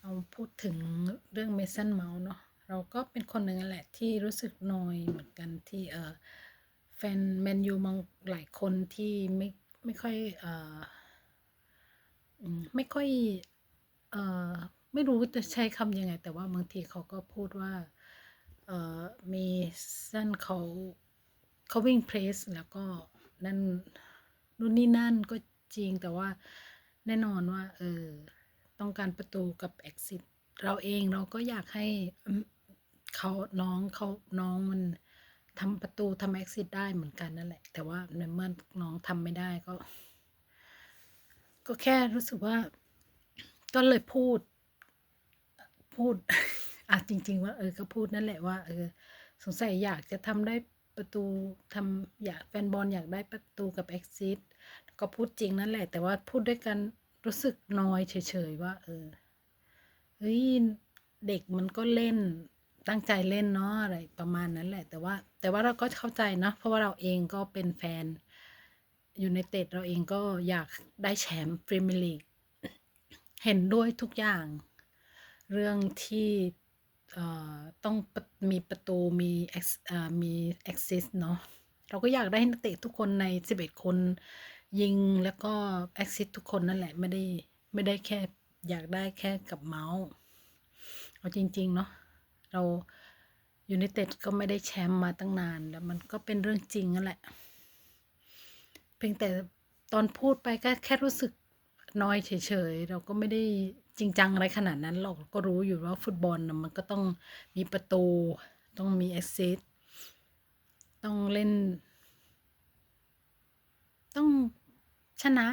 เอาพูดถึงเรื่องเมสันเมาส์เนาะเราก็เป็นคนหนึ่งแหละที่รู้สึกนอยเหมือนกันที่เออแฟนแมนยูบางหลายคนที่ไม่ไม่ค่อยเออไม่ค่อยเออไม่รู้จะใช้คำยังไง แต่ว่าบางทีเขาก็พูดว่าเออมีสั้นเขาเขาวิ่งเพรสแล้วก็นั่นนู่นนี่นั่นก็จริงแต่ว่าแน่นอนว่า เออ ต้องการประตูกับ exit เราเองเราก็อยากให้เขาน้องเขาน้องมันทำประตูทำ exit ได้เหมือนกันนั่นแหละ แต่ว่าในเมื่อน้องทำไม่ได้ก็ ก็แค่รู้สึกว่า ก็เลยพูด พูดอะจริง ๆ ว่าเออก็พูดนั่นแหละว่าเออสงสัยอยากจะทำได้ประตูทำอยากแฟนบอลอยากได้ประตูกับ exit ก็พูดจริงนั่นแหละ แต่ว่าพูดด้วยกัน รู้สึกน้อยเฉยๆว่า เออเฮ้ยเด็กมันก็เล่นตั้งใจเล่นเนาะอะไรประมาณนั้นแหละ แต่ว่า แต่ว่าเราก็เข้าใจนะเพราะว่าเราเองก็เป็นแฟนอยูไนเตดเราเองก็อยากได้แชมป์พรีเมียร์ลีกเห็นด้วยทุกอย่าง เรื่องที่ต้องมีประตูมี ex- เอ่อมี access เนาะเราก็อยากได้ให้นักเตะทุกคนใน 11 คน ยิงแล้วก็ access ทุกคนนั่นแหละไม่ได้ไม่ได้แค่อยากได้แค่กับเมาส์ เอาจริง ๆ เนาะเรายูไนเต็ดก็ไม่ได้แชมป์มาตั้งนานแล้วมันก็เป็นเรื่องจริงนั่นแหละ เพียงแต่ตอนพูดไปก็แค่รู้สึกน้อยเฉยๆ เราก็ไม่ได้จริงจังอะไรขนาดนั้นหรอกก็รู้อยู่ว่าฟุตบอลนะมันก็ต้องมีประตู ต้องมีแอสซิสต์ต้องเล่น ต้อง ชนะ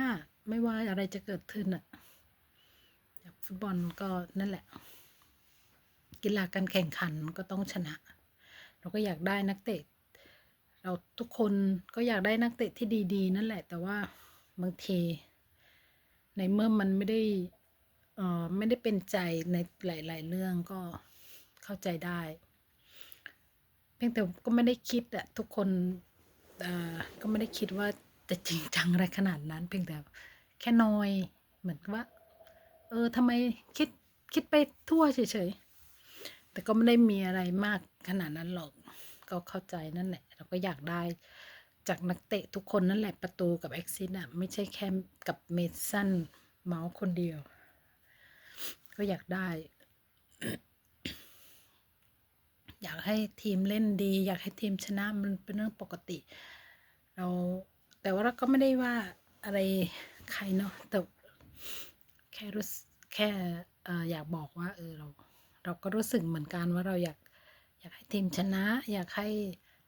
ไม่ว่าอะไรจะเกิดขึ้นอะฟุตบอลก็นั่นแหละ กีฬาการแข่งขันก็ต้องชนะ เราก็อยากได้นักเตะ เราทุกคนก็อยากได้นักเตะที่ดี ๆ นั่นแหละ แต่ว่าบางทีในเมื่อมันไม่ได้เอ่อไม่ได้เป็นใจในหลาย ๆ เรื่องก็เข้าใจได้เพียงแต่ก็ไม่ได้คิดอะทุกคนเอ่อก็ไม่ได้คิดว่า จะจริงจังอะไรขนาดนั้น เพียงแต่แค่นอย เหมือนว่า เออทำไมคิดคิดไปทั่วเฉยๆ แต่ก็ไม่ได้มีอะไรมากขนาดนั้นหรอก ก็เข้าใจนั่นแหละ เราก็อยากได้จากนักเตะทุกคนนั่นแหละประตูกับเอ็กซิสอะไม่ใช่แค่กับเมสันเมาส์คนเดียว ก็อยากได้ อยากให้ทีมเล่นดี อยากให้ทีมชนะมันเป็นเรื่องปกติ เรา แต่ว่าเราก็ไม่ได้ว่าอะไรใครเนาะแต่แค่รู้สึกแค่อออยากบอกว่า เออเราเราก็รู้สึกเหมือนกันว่าเราอยากอยากให้ทีมชนะ อยากให้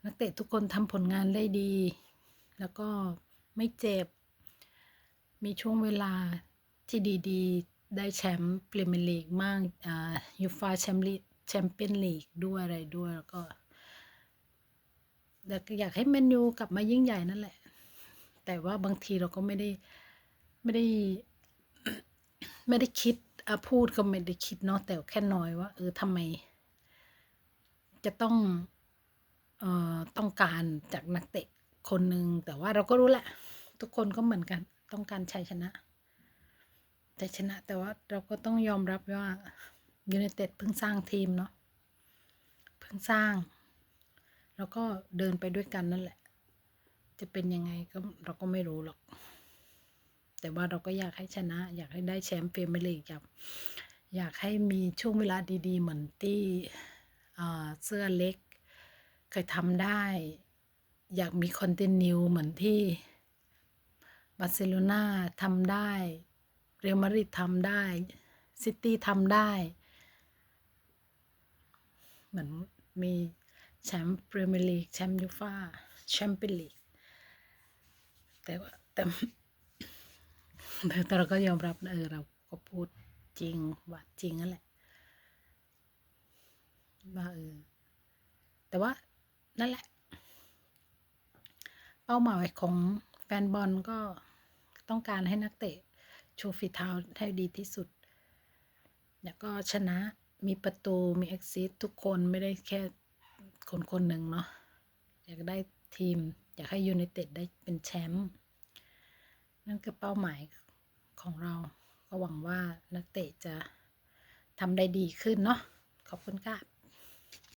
นักเตะทุกคนทำผลงานได้ดี แล้วก็ไม่เจ็บ มีช่วงเวลาที่ดีๆ ได้แชมป์พรีเมียร์ลีกมั่งอ่ายูฟาแชมป์ลีแชมเปี้ยนลีกด้วยอะไรด้วยแล้วก็แต่ก็อยากให้แมนยูกลับมายิ่งใหญ่นั่นแหละ แต่ว่าบางทีเราก็ไม่ได้ไม่ได้ ไม่ได้คิดอพูดก็ไม่ได้คิดเนาะแต่แค่น้อยว่า เออทำไม จะต้องเอ่อต้องการจากนักเตะคนหนึ่งแต่ว่าเราก็รู้แหละ ทุกคนก็เหมือนกัน ต้องการชัยชนะชัยชนะ แต่ว่าเราก็ต้องยอมรับว่ายูไนเต็ดเพิ่งสร้างทีมเนาะเพิ่งสร้าง แล้วก็เดินไปด้วยกันนั่นแหละ จะเป็นยังไงก็เราก็ไม่รู้หรอก แต่ว่าเราก็อยากให้ชนะ อยากให้ได้แชมป์พรีมียร์ลีกอยากอยากให้มีช่วงเวลาดี ๆ เหมือนที่เอ่อเสื้อเล็ก เคยทำได้ อยากมีคอนตินียเหมือนที่บาร์เซโลนาทำได้ เรอัลมาดริดทำได้ ซิตี้ทำได้ เหมือนมีแชมป์พรีเมียร์ลีก แชมป์ยูฟ่าแชมเปี้ยนลีก แต่ว่าแต่แต่แต่เราก็ยอมรับนะเออเราก็พูดจริงว่าจริงนั่นแหละว่าเออแต่ว่านั่นแหละ เป้าหมายของแฟนบอลก็ต้องการให้นักเตะโชว์ฝีเท้าให้ดีที่สุด แล้วก็ชนะมีประตูมีเอ็กซิสทุกคนไม่ได้แค่คนคนหนึ่งเนาะอยากได้ทีม อยากให้ยูไนเต็ดได้เป็นแชมป์นั่นคือเป้าหมายของเรา ก็หวังว่านักเตะจะทำได้ดีขึ้นเนาะขอบคุณค่ะ